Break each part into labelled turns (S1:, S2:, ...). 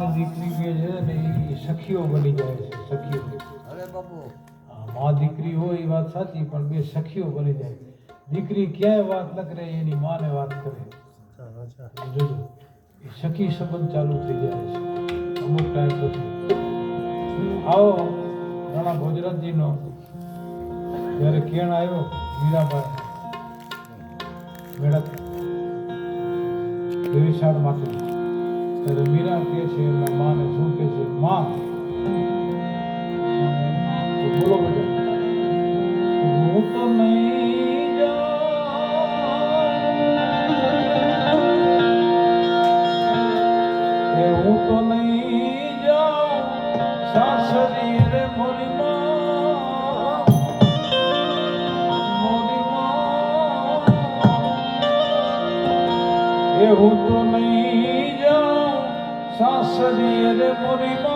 S1: દીકરી કે છે ને એ સખીઓ બની જાય છે સખીઓ.
S2: અરે બાપુ.
S1: મા દીકરી હોય એ વાત સાચી પણ બે સખીઓ બની જાય. દીકરી ક્યાંય વાત ન કરે એની માને વાત કરે. જોજો એ સખી સંબંધ ચાલુ થઈ જાય છે. અમુક ટાઈમ પછી આવો રાણા ભોજરાજીનો. જ્યારે કેણ આવ્યો મીરાબાઈ મેળક દેવીશાળમાંથી ત્યારે મીરા કહે છે એમના માને શું કહે છે માં તો બોલો બેટા હું તો નહીં જાઉં એ હું તો નહીં જાઉં સાસરી રે મોરી માં મોરી માં એ હું તો નહીં જાઉં Ave Maria, de moribundo.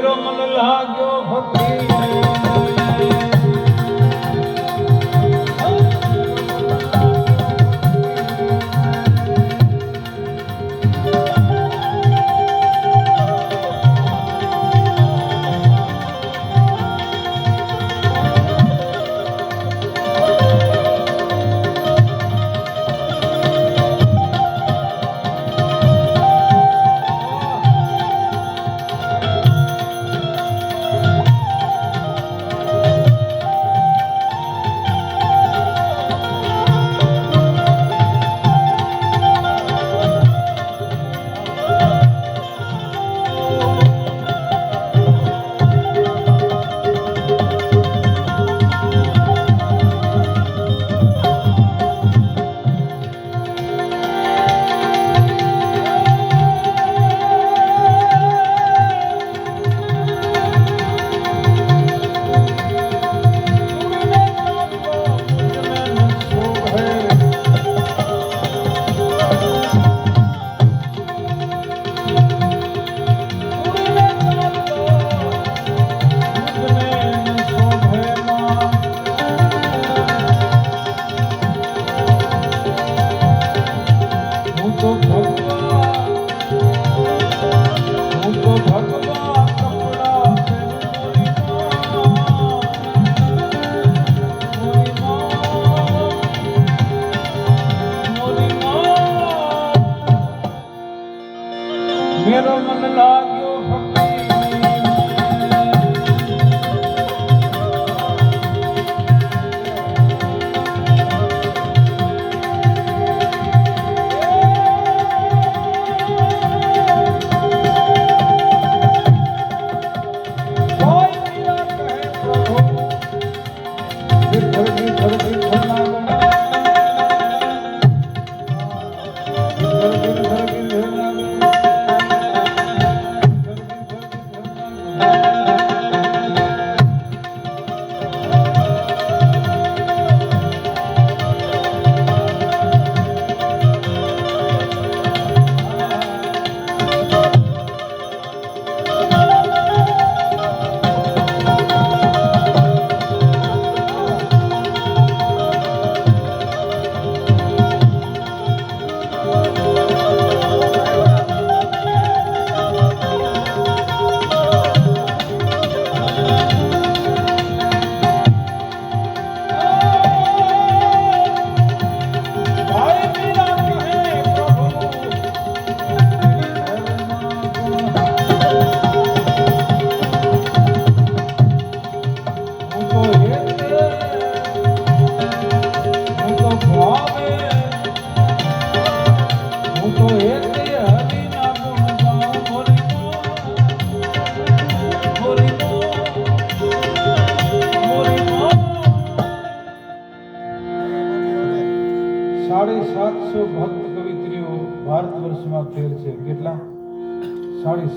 S1: রং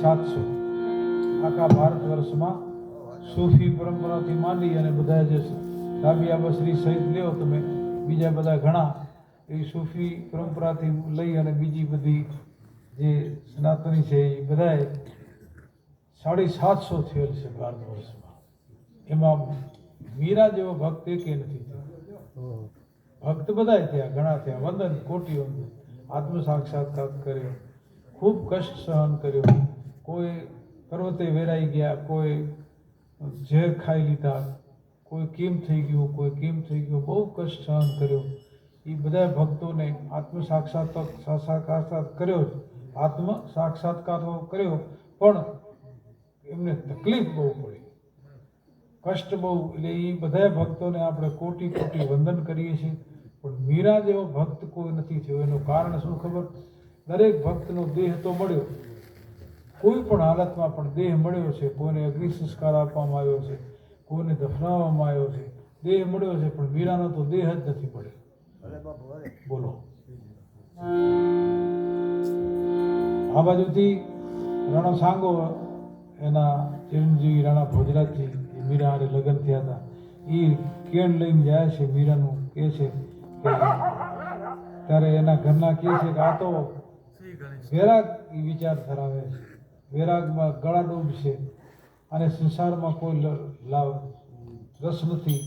S1: સાતસો. આખા ભારત વર્ષમાં સૂફી પરંપરાથી માંડી અને બધા જે રાબિયા બસરી સહિત લ્યો તમે બીજા બધા ઘણા, એ સૂફી પરંપરાથી લઈ અને બીજી બધી જે સનાતની છે, એ બધાએ સાડી સાતસો થયેલ છે ભારત વર્ષમાં. એમાં મીરા જેવો ભક્ત એકે નથી ભક્ત બધા થયા, ઘણા થયા. વંદન, કોટી વંદન. આત્મ સાક્ષાત્કાર કર્યો. ખૂબ કષ્ટ સહન કર્યો. કોઈ પર્વતે વેરાઈ ગયા, કોઈ ઝેર ખાઈ લીધા, કોઈ કેમ થઈ ગયું, કોઈ કેમ થઈ ગયું, બહુ કષ્ટ સહન કર્યો. એ બધા ભક્તોને આત્મ સાક્ષાત્કાર સાક્ષાત્કાર કર્યો આત્મ સાક્ષાત્કાર કર્યો, પણ એમને તકલીફ બહુ પડી. કષ્ટ બહુ, એટલે એ બધા ભક્તોને આપણે કોટી કોટી વંદન કરીએ છીએ, પણ મીરા જેવો ભક્ત કોઈ નથી થયો. એનું કારણ શું ખબર? દરેક ભક્તનો દેહ તો મળ્યો. કોઈ પણ હાલતમાં પણ દેહ મળ્યો છે કોઈને અગ્નિ સંસ્કાર આપવામાં આવ્યો છે કોઈને દફનાવવામાં આવ્યો છે દેહ મળ્યો છે પણ મીરાનો તો દેહ જ નથી મળ્યો. બોલો. આ બાજુથી રાણા સાંગો એના ચિરંજીવી રાણા ભોજરાજથી એ મીરા હારે લગ્ન થયા હતા. એ કેણ લઈને જાય છે મીરાનું કહે છે કે ત્યારે એના ઘરના કહે છે કે આ તો વિચાર ધરાવે છે. વૈરાગમાં ગળા ડૂબ છે અને સંસારમાં કોઈ રસ નથી.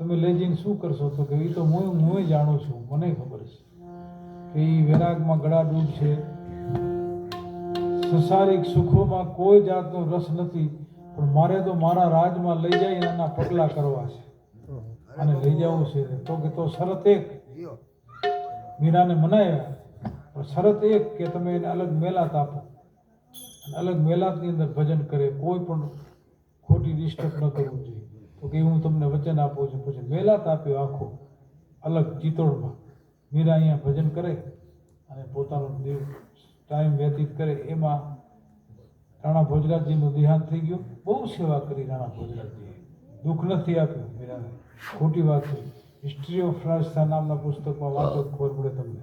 S1: તમે લઈ જઈને શું કરશો તો કે એ તો હું હું જાણું છું, મને ખબર છે કે એ વૈરાગમાં ગળાડૂબ છે સંસારિક સુખોમાં કોઈ જાતનો રસ નથી, પણ મારે તો મારા રાજમાં લઈ જઈને એના પગલાં કરવા છે. અને લઈ જવું છે. તો કે તો શરત એક. મીરાને મનાવ્યા પણ શરત એક કે તમે એને અલગ મેલાત આપો. અને અલગ મેલાતની અંદર ભજન કરે, કોઈ પણ ખોટી ડિસ્ટર્બ ન કરવું જોઈએ. તો કે હું તમને વચન આપું છું, પછી મેલાત આપ્યો આખો અલગ ચિત્તોડમાં. મીરા અહીંયા ભજન કરે અને પોતાનો દેવ ટાઈમ વ્યતીત કરે. એમાં રાણા ભોજરાજીનું દેહાંત થઈ ગયું. બહુ સેવા કરી રાણા ભોજરાજીએ દુઃખ નથી આપ્યું મીરાને. ખોટી વાત છે. હિસ્ટ્રી ઓફ રાજસ્થાન નામના પુસ્તકમાં વાંચો, ખબર પડે તમને.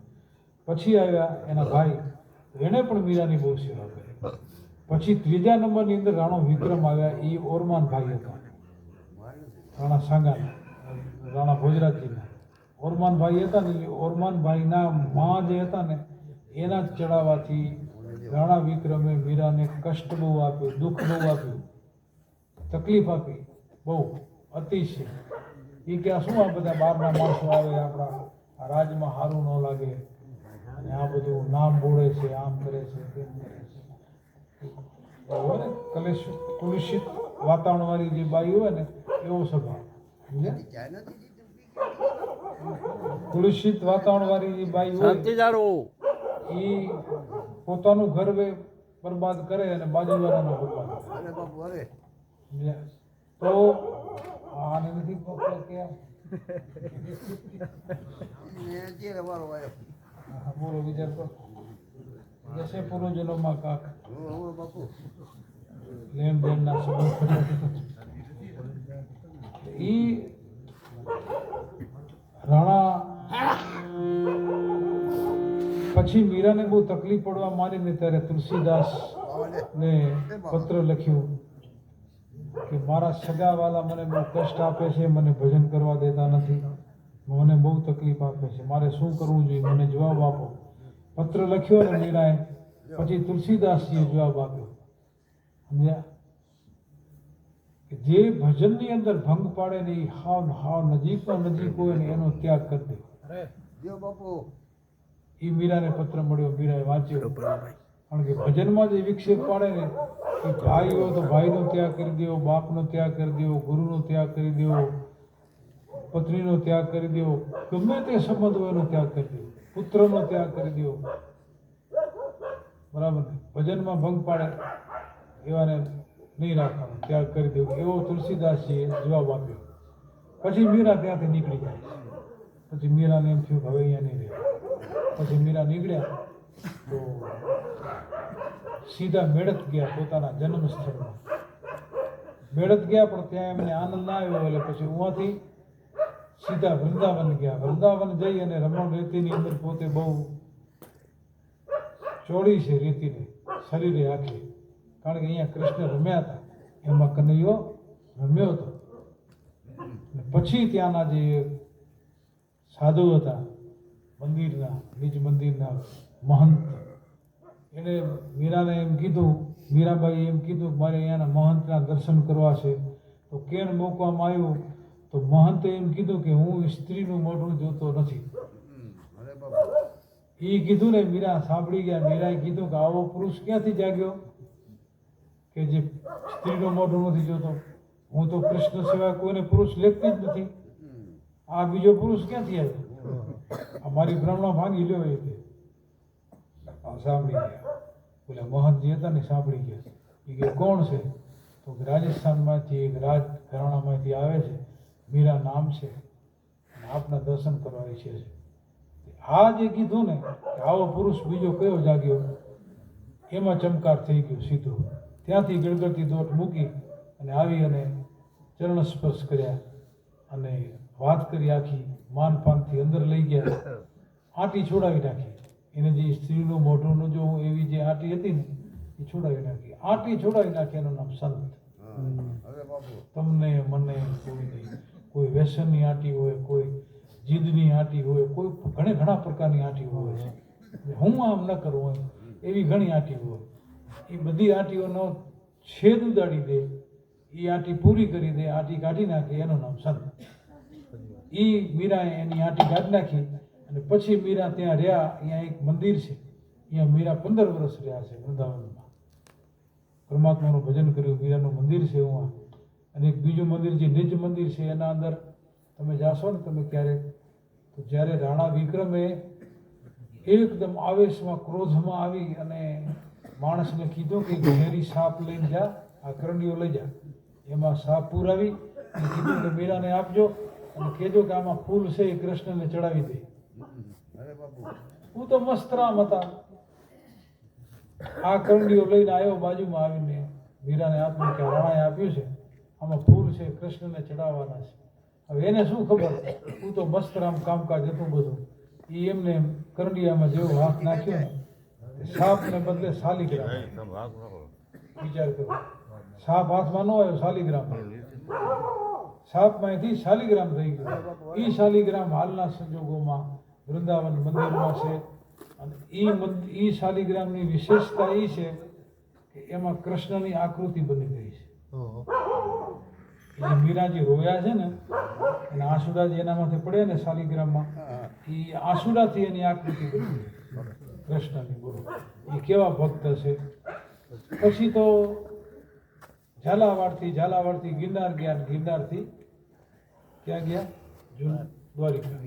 S1: પછી આવ્યા એના ભાઈ. એણે પણ મીરાની બહુ સેવા કરી. પછી ત્રીજા નંબરની અંદર રાણો વિક્રમ આવ્યા, એ ઓરમાન ભાઈ હતા. રાણા સાંગાના, રાણા ભોજરાજીના. ઓરમાન ભાઈ હતા ને, એ ઓરમાન ભાઈના માં જે હતા ને, એના જ ચડાવવાથી રાણા વિક્રમે મીરાને કષ્ટ બહુ આપ્યું, દુઃખ બહુ આપ્યું, તકલીફ આપી, બહુ અતિશય. એ કે શું આ બધા બહારના માણસો આવે, આપણા રાજમાં સારું ન લાગે, અને આ બધું નામ બોળે છે, આમ કરે છે, તેમ કરે છે. હોય કલેશ કલુષિત વાતાવરણ વાળી જે બાઈ હોય ને એવો સ્વભાવ. કુલુષિત વાતાવરણ વાળી જે બાઈ હોય એ પોતાનું ઘર વે- બરબાદ કરે અને બાજુવાળાનો બરબાદ કરે? તો આને નથી હા, બોલો વિચાર કરો જશે પૂર્વજન્મમાં કાક. લેણ દેણના ઈ રાણા પછી મીરાને બહુ તકલીફ પડવા મારીને ને ત્યારે તુલસીદાસ ને પત્ર લખ્યું કે મારા સગાવાલા મને બહુ કષ્ટ આપે છે મને ભજન કરવા દેતા નથી. મને બહુ તકલીફ આપે છે. મારે શું કરવું જોઈએ? મને જવાબ આપો. પત્ર લખ્યો ને મીરાએ પછી તુલસીદાસજીએ જવાબ આપ્યો. સમજ્યા જે ભજનની અંદર ભંગ પાડે ને એ હાવ હાવ નજીકમાં નજીક હોય ને એનો ત્યાગ કરી દે.
S3: બાપુ.
S1: એ મીરાને પત્ર મળ્યો મીરાએ વાંચ્યો. કારણ કે ભજનમાં જે વિક્ષેપ પાડે ને એ ભાઈ હોય તો ભાઈનો ત્યાગ કરી દેવો બાપનો ત્યાગ કરી દેવો ગુરુનો ત્યાગ કરી દેવો પત્નીનો ત્યાગ કરી દેવો ગમે તે સંબંધ હોય એનો ત્યાગ કરી દેવો પુત્રનો ત્યાગ કરી દેવો. બરાબર ભજનમાં ભંગ પાડે, એવાને નહીં રાખવાનો. ત્યાગ કરી દેવો. એવો તુલસીદાસજીએ જવાબ આપ્યો. પછી મીરા ત્યાંથી નીકળી જાય પછી મીરાને એમ થયું હવે અહીંયા નહીં રહે. પછી મીરા નીકળ્યા તો સીધા મેળત ગયા પોતાના જન્મ સ્થળમાં મેળત ગયા પણ ત્યાં એમને આનંદ ના આવ્યો એટલે પછી ઉવાથી સીધા વૃંદાવન ગયા. વૃંદાવન જઈ અને રમણ રેતીની અંદર પોતે બહુ ચોડી છે રેતીને, શરીરે આખી. કારણ કે અહીંયા કૃષ્ણ રમ્યા હતા. એમાં કનૈયો રમ્યો હતો. પછી ત્યાંના જે સાધુ હતા, મંદિરના, નિજ મંદિરના મહંત, એને મીરાને એમ કીધું, મીરાબાઈએ એમ કીધું મારે અહીંયાના મહંતના દર્શન કરવા છે. તો કેણ મૂકવામાં આવ્યું? તો મહંતે એમ કીધું કે હું સ્ત્રીનું મોઢું જોતો નથી. એ કીધું ને મીરા સાંભળી ગયા. મીરાએ કીધું કે આવો પુરુષ ક્યાંથી જાગ્યો? કે જે સ્ત્રીનું મોઢું નથી જોતો. હું તો કૃષ્ણ સિવાય કોઈને પુરુષ લેખતી જ નથી. આ બીજો પુરુષ ક્યાંથી આવ્યો? આ મારી ભ્રમણા ભાંગી લ્યો એ સાંભળી ગયા. બોલે મહંતજી હતા ને સાંભળી ગયા એ કે કોણ છે? તો રાજસ્થાનમાંથી એક રાજ ઘરાણામાંથી આવે છે. મીરા નામ છે. આપના દર્શન કરવા ઈચ્છે છે. આ જે કીધું ને કે આવો પુરુષ બીજો કયો જાગ્યો? એમાં ચમકાર થઈ ગયો સીધો. ત્યાંથી ગળગળતી દોટ મૂકી અને આવી અને ચરણ સ્પર્શ કર્યા અને વાત કરી આખી માનપાનથી અંદર લઈ ગયા. આંટી છોડાવી નાખી. એને જે સ્ત્રીનું મોઢું જો એવી જે આંટી હતી ને એ છોડાવી નાખી. આંટી છોડાવી નાખી એનું નામ સંત.
S3: અરે બાપુ.
S1: તમને મને કોઈ નહીં. કોઈ વ્યસનની આંટી હોય, કોઈ જીદની આંટી હોય, કોઈ ઘણે ઘણા પ્રકારની આંટી હોય છે. હું આમ ન કરું એમ, એવી ઘણી આંટી હોય. એ બધી આંટીઓનો છેદ ઉડાડી દે, એ આંટી પૂરી કરી દે, આંટી કાઢી નાખે, એનું નામ સંત. એ મીરાએ એની આંટી કાઢી નાખી અને પછી મીરા ત્યાં રહ્યા, અહીંયા એક મંદિર છે. અહીંયા મીરા પંદર વર્ષ રહ્યા છે વૃંદાવનમાં. પરમાત્માનું ભજન કર્યું, મીરાનું મંદિર છે ઉમાં અને એક બીજું મંદિર જે નિજ મંદિર છે એના અંદર તમે જાશો ને તમે ક્યારેક તો જ્યારે રાણા વિક્રમે એકદમ આવેશમાં ક્રોધમાં આવી અને માણસને કીધું કે ઘેરી સાપ લઈને જા આ કરંડીઓ લઈ જા. એમાં સાપ પુરાવી કીધું કે મીરાને આપજો અને કહેજો કે આમાં ફૂલ છે એ કૃષ્ણને ચડાવી દે.
S3: અરે બાપુ.
S1: હું તો મસ્તરામ હતા. આ કરંડીઓ લઈને આવ્યો બાજુમાં આવીને મીરાને આપ્યું કે રાણાએ આપ્યું છે. આમાં ફૂલ છે કૃષ્ણને ચડાવવાના છે. હવે એને શું ખબર? હું તો મસ્તરામ કામકાજ હતું બધું. એ એમને એમ કરંડિયામાં જેવો હાથ નાખ્યો ને સાપને બદલે શાલિગ્રામ વિચાર કરો. સાપ હાથમાં ન આવ્યો શાલિગ્રામ સાપમાંથી શાલિગ્રામ થઈ ગયો. એ શાલિગ્રામ હાલના સંજોગોમાં વૃંદાવન મંદિરમાં છે. અને એ એ શાલિગ્રામની વિશેષતા એ છે કે એમાં કૃષ્ણની આકૃતિ બની ગઈ છે. એટલે મીરાજી રોયા છે ને, અને આંસુડાજી એનામાંથી પડે ને શાલિગ્રામમાં. એ આંસુડાથી એની આકૃતિ બની કૃષ્ણની બોલો. એ કેવા ભક્ત છે. પછી તો ઝાલાવાડથી ઝાલાવાડથી ગિરનાર ગયા ગિરનારથી ક્યાં ગયા? જૂન દ્વારિકા.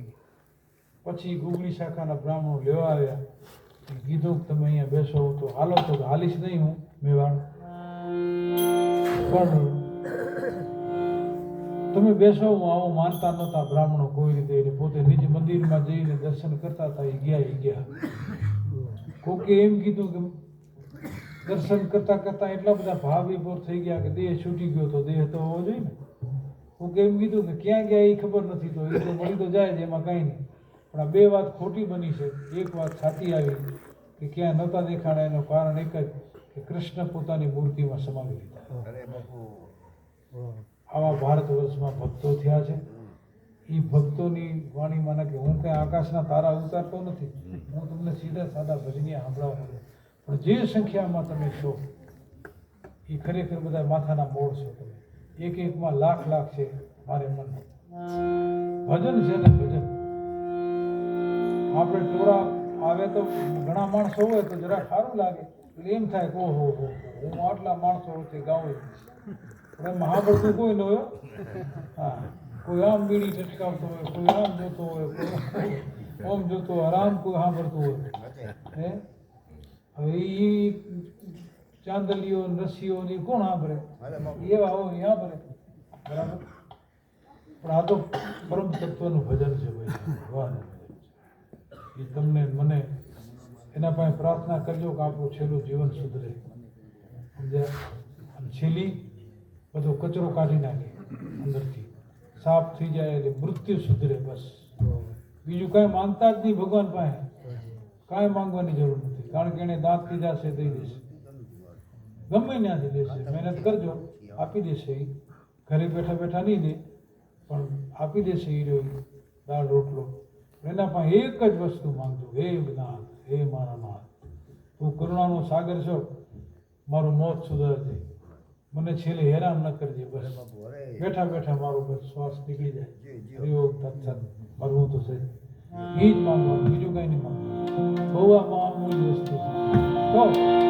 S1: પછી ગુગળી શાખાના બ્રાહ્મણો લેવા આવ્યા. કીધું કે તમે અહીંયા બેસો તો હાલો તો હાલીશ નહીં હું મેવાડ પણ તમે બેસો, હું આવું માનતા નહોતા. બ્રાહ્મણો કોઈ રીતે એને પોતે નિજ મંદિરમાં જઈને દર્શન કરતા હતા, એ ગયા એ ગયા. કોકે એમ કીધું કે દર્શન કરતા કરતા એટલા બધા ભાવ વિભોર થઈ ગયા કે દેહ છૂટી ગયો તો દેહ તો હોવો જોઈએ ને. કોકે એમ કીધું કે ક્યાં ગયા એ ખબર નથી તો એ તો મળી તો જાય જ, એમાં કાંઈ નહીં. પણ આ બે વાત ખોટી બની છે. એક વાત સાચી આવી કે ક્યાં નહોતા દેખાણા એનું કારણ એક જ. કે કૃષ્ણ પોતાની મૂર્તિમાં સમાવી લીધા.
S3: અરે
S1: આવા ભારત વર્ષમાં ભક્તો થયા છે. એ ભક્તોની વાણી માને કે હું કઈ આકાશના તારા ઉતારતો નથી. હું તમને સીધા સાદા ભજનીયા સંભળાવું પણ જે સંખ્યામાં તમે છો એ ખરેખર બધા માથાના મોડ છો તમે. એક એકમાં લાખ લાખ છે મારે મન. ભજન છે ને ભજન. આપણે ટોળા આવે તો ઘણા માણસો હોય તો જરા સારું લાગે. એમ થાય કે ઓહો, હો, હું આટલા માણસો વચ્ચે ગાઉં પણ મહાભરતું કોઈ ન હોય. હા, કોઈ આમ બીડી ટચકાવતો હોય, કોઈ આમ જોતો હોય ઓમ જોતો હોય, આરામ કોઈ સાંભળતું હોય. હે? હવે એ ચાંદલીઓ રસીઓ ને કોણ સાંભળે એવા હોય સાંભળે બરાબર? પણ આ તો પરમ તત્વનું ભજન છે ભાઈ. ભગવાન એ તમને, મને એના પાસે પ્રાર્થના કરજો કે આપણું છેલ્લું જીવન સુધરે. સમજ્યા? છેલ્લી બધો કચરો કાઢી નાખે અંદરથી. સાફ થઈ જાય એટલે મૃત્યુ સુધરે બસ. બીજું કાંઈ માંગતા જ નહીં ભગવાન પાસે. કાંઈ માંગવાની જરૂર નથી. કારણ કે એણે દાંત કીધા છે દઈ દેશે. ગમે ત્યાંથી દેશે. મહેનત કરજો. આપી દેશે એ ઘરે બેઠા બેઠા નહીં દે. પણ આપી દેશે એ રહ્યો દાળ, રોટલો. એના પાસે એક જ વસ્તુ માંગજો. હે નાથ હે મારા નાથ તું કરુણાનો સાગર છો મારું મોત સુધારજે મને છેલ્લે હેરાન ન કરજે બસ
S3: અરે.
S1: બેઠા બેઠા મારો બસ શ્વાસ નીકળી જાય.
S3: જી જી
S1: હરિઓમ તત્સત. મરવું તો છે. એ જ માંગવાનું બીજું કઈ નહીં માંગવાનું બહુ આ મામૂલી વસ્તુ છે. તો